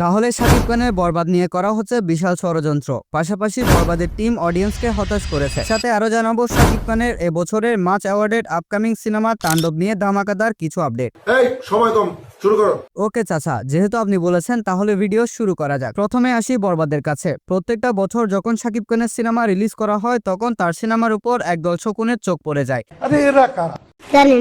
তাহলে শাকিব খানের বরবাদ নিয়ে করা হচ্ছে বিশাল ষড়যন্ত্র। পাশাপাশি বরবাদের টিম অডিয়েন্সকে হতাশ করেছে। সাথে আরও জানাব শাকিব খানের এবছরের মার্চ অ্যাওয়ার্ডের আপকামিং সিনেমা তাণ্ডব নিয়ে ধামাকাদার কিছু আপডেট। এই সময় কম শুরু করো। ওকে চাচা যেহেতু আপনি বলেছেন তাহলে ভিডিও শুরু করা যাক। প্রথমে আসি বরবাদের কাছে। প্রত্যেকটা বছর যখন শাকিব খানের সিনেমা রিলিজ করা হয় তখন তার সিনেমার উপর একদল শকুনের চোখ পড়ে যায়। জানি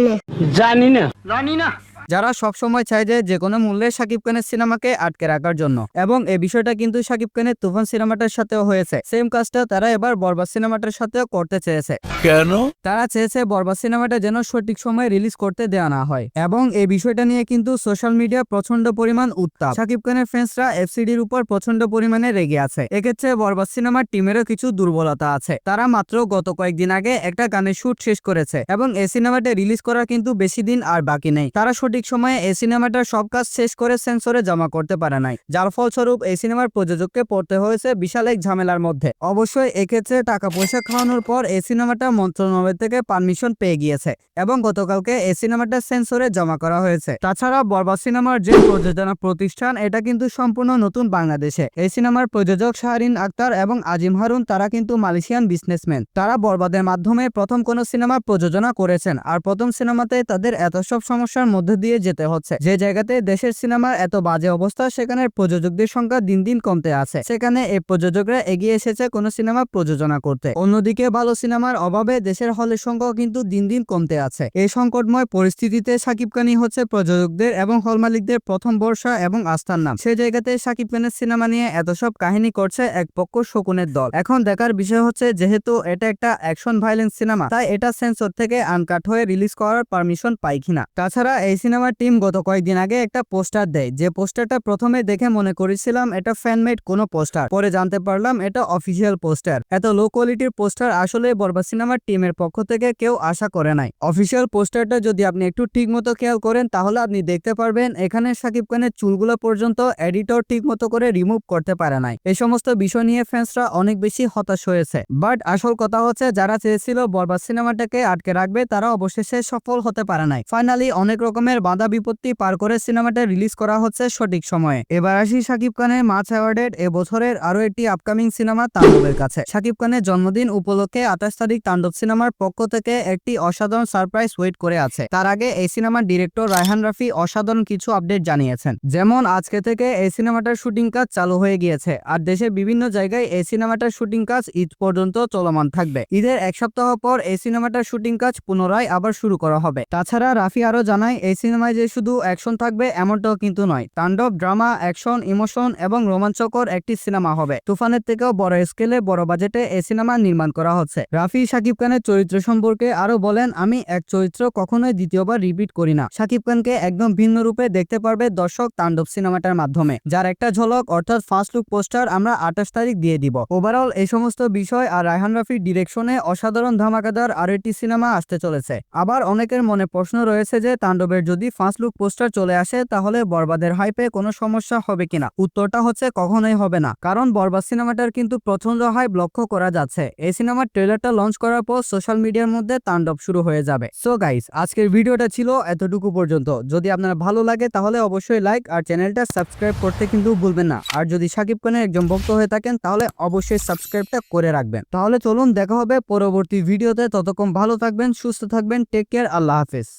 না। জানি না। যারা সবসময় চায় যে যে কোনো মূল্যে শাকিব খানের সিনেমাকে আটকে রাখার জন্য। এবং এই বিষয়টা কিন্তু শাকিব খানের তুফান সিনেমাটার সাথেও হয়েছে। সেম কাজটা তারা এবার বরবাদ সিনেমাটার সাথেও করতে চেয়েছে। কেন? তারা চেয়েছে বরবাদ সিনেমাটা যেন সঠিক সময়ে রিলিজ করতে দেওয়া না হয়। এবং এই বিষয়টা নিয়ে কিন্তু সোশ্যাল মিডিয়া প্রচণ্ড পরিমাণ উত্তাপ। শাকিব খানের ফ্যান্সরা এফসিডির উপর প্রচণ্ড পরিমাণে রেগে আছে। এক্ষেত্রে বরবাদ সিনেমার টিমেরও কিছু দুর্বলতা আছে। তারা মাত্র গত কয়েকদিন আগে একটা গানের শুট শেষ করেছে। এবং এই সিনেমাটা রিলিজ করার কিন্তু বেশি দিন আর বাকি নেই। তারা সঠিক সময়ে এই সিনেমাটার সব কাজ শেষ করে সেন্সরে জমা করতে পারে নাই। যার ফলস্বরূপ এই সিনেমার প্রযোজককে পড়তে হয়েছে বিশাল এক ঝামেলার মধ্যে। অবশ্যই এক্ষেত্রে টাকা পয়সা খাওয়ানোর পর এই সিনেমাটা মন্ত্রণালয় থেকে পারমিশন পেয়ে গিয়েছে এবং গতকালকে এই সিনেমাটা সেন্সরে জমা করা হয়েছে। তাছাড়া বরবাদ সিনেমার যে প্রযোজনা প্রতিষ্ঠান, এটা কিন্তু সম্পূর্ণ নতুন বাংলাদেশে। এই সিনেমার প্রযোজক শাহরিন আক্তার এবং আজিম হারুন, তারা কিন্তু মালয়েশিয়ান বিজনেসম্যান। তারা বরবাদের মাধ্যমে প্রথম কোন সিনেমা প্রযোজনা করেছেন, আর প্রথম সিনেমাতে তাদের এত সব সমস্যার মধ্যে দিয়ে যেতে হচ্ছে। যে জায়গাতে দেশের সিনেমার এত বাজে অবস্থা সেখানে প্রযোজকদের সংখ্যা দিন দিন কমতে আছে। সেখানে এই প্রযোজকরা এগিয়ে এসেছে কোন সিনেমা প্রযোজনা করতে। অন্যদিকে ভালো সিনেমার অভাবে দেশের হলের সংখ্যাও কিন্তু দিন দিন কমতে আছে। এই সংকটময় পরিস্থিতিতে সাকিব খানই হচ্ছে প্রযোজকদের এবং হল মালিকদের প্রথম বর্ষা এবং আস্থার নাম। সেই জায়গাতে সাকিব খানের সিনেমা নিয়ে এত সব কাহিনী করছে এক পক্ষ শকুনের দল। এখন দেখার বিষয় হচ্ছে, যেহেতু এটা একটা অ্যাকশন ভাইলেন্স সিনেমা, তাই এটা সেন্সর থেকে আনকাট হয়ে রিলিজ করার পারমিশন পাই কিনা? তাছাড়া এই সিনেমার টিম গত কয়েকদিন আগে একটা পোস্টার দেয়। যে পোস্টারটা প্রথমে দেখে মনে করেছিলাম এটা ফ্যানমেড কোনো পোস্টার। পরে জানতে পারলাম এটা অফিসিয়াল পোস্টার। এত লো কোয়ালিটির পোস্টার আসলে বরবাদ সিনেমার টিমের পক্ষ থেকে কেউ আশা করে নাই। অফিসিয়াল পোস্টারটা যদি আপনি একটু ঠিক মতো খেয়াল করেন, তাহলে আপনি দেখতে পারবেন এখানে সাকিব খানের চুলগুলো পর্যন্ত এডিটর ঠিক মতো করে রিমুভ করতে পারে নাই। এই সমস্ত বিষয় নিয়ে ফ্যান্সরা অনেক বেশি হতাশ হয়েছে। বাট আসল কথা হচ্ছে, যারা চেয়েছিল বরবাদ সিনেমাটাকে আটকে রাখবে, তারা অবশেষে সফল হতে পারে নাই। ফাইনালি অনেক রকমের বাধা বিপত্তি পার করে সিনেমাটা রিলিজ করা হচ্ছে সঠিক সময়ে। এবার আসি সাকিব খানের মার্চ অ্যাওয়ার্ডের এবছরের আরও একটি আপকামিং সিনেমা তাণ্ডবের কাছে। সাকিব খানের জন্মদিন উপলক্ষে আঠাশ তারিখ তাণ্ডব সিনেমার পক্ষ থেকে একটি অসাধারণ সারপ্রাইজ ওয়েট করে আছে। তার আগে এই সিনেমার ডিরেক্টর রায়হান রাফি অসাধারণ কিছু আপডেট জানিয়েছেন। যেমন, আজকে থেকে এই সিনেমাটার শুটিং কাজ চালু হয়ে গিয়েছে আর দেশের বিভিন্ন জায়গায় এই সিনেমাটার শুটিং কাজ ঈদ পর্যন্ত চলমান থাকবে। ঈদের এক সপ্তাহ পর এই সিনেমাটার শুটিং কাজ পুনরায় আবার শুরু করা হবে। তাছাড়া রাফি আরও জানায়, এই সিনেমায় যে শুধু অ্যাকশন থাকবে এমনটাও কিন্তু নয়। তাণ্ডব, ড্রামা, অ্যাকশন, ইমোশন এবং রোমাঞ্চকর একটি সিনেমা হবে। তুফানের থেকেও বড় স্কেলে, বড় বাজেটে এই সিনেমা নির্মাণ করা হচ্ছে। রাফি সাকিব খানের চরিত্র সম্পর্কে আরও বলেন, আমি এক চরিত্র কখনোই দ্বিতীয়বার রিপিট করি না। সাকিব খানকে একদম ভিন্ন রূপে দেখতে পারবে দর্শক তাণ্ডব সিনেমাটার মাধ্যমে। যার একটা ঝলক, অর্থাৎ ফার্স্ট লুক পোস্টার, আমরা আঠাশ তারিখ দিয়ে দিব। ওভারঅল এই সমস্ত বিষয় আর রায়হান রাফির ডিরেকশনে অসাধারণ ধামাকাদার আর একটি সিনেমা আসতে চলেছে। আবার অনেকের মনে প্রশ্ন রয়েছে যে তাণ্ডবের যদি ফার্স্ট লুক পোস্টার চলে আসে, তাহলে বরবাদের হাইপে কোনো সমস্যা হবে কিনা? উত্তরটা হচ্ছে কখনোই হবে না। কারণ বরবাদ সিনেমাটার কিন্তু প্রচণ্ড হাইপ লক্ষ্য করা যাচ্ছে। এই সিনেমার ট্রেলারটা লঞ্চ করার পর সোশ্যাল মিডিয়ার মধ্যে তাণ্ডব শুরু হয়ে যাবে। সো গাইস আজকের ভিডিওটা ছিল এতটুকু পর্যন্ত। যদি আপনার ভালো লাগে, তাহলে অবশ্যই লাইক আর চ্যানেলটা সাবস্ক্রাইব করতে কিন্তু ভুলবেন না। আর যদি সাকিব খানের একজন ভক্ত হয়ে থাকেন, তাহলে অবশ্যই সাবস্ক্রাইবটা করে রাখবেন। তাহলে চলুন দেখা হবে পরবর্তী ভিডিওতে। ততক্ষণ ভালো থাকবেন, সুস্থ থাকবেন টেক কেয়ার আল্লাহ হাফেজ।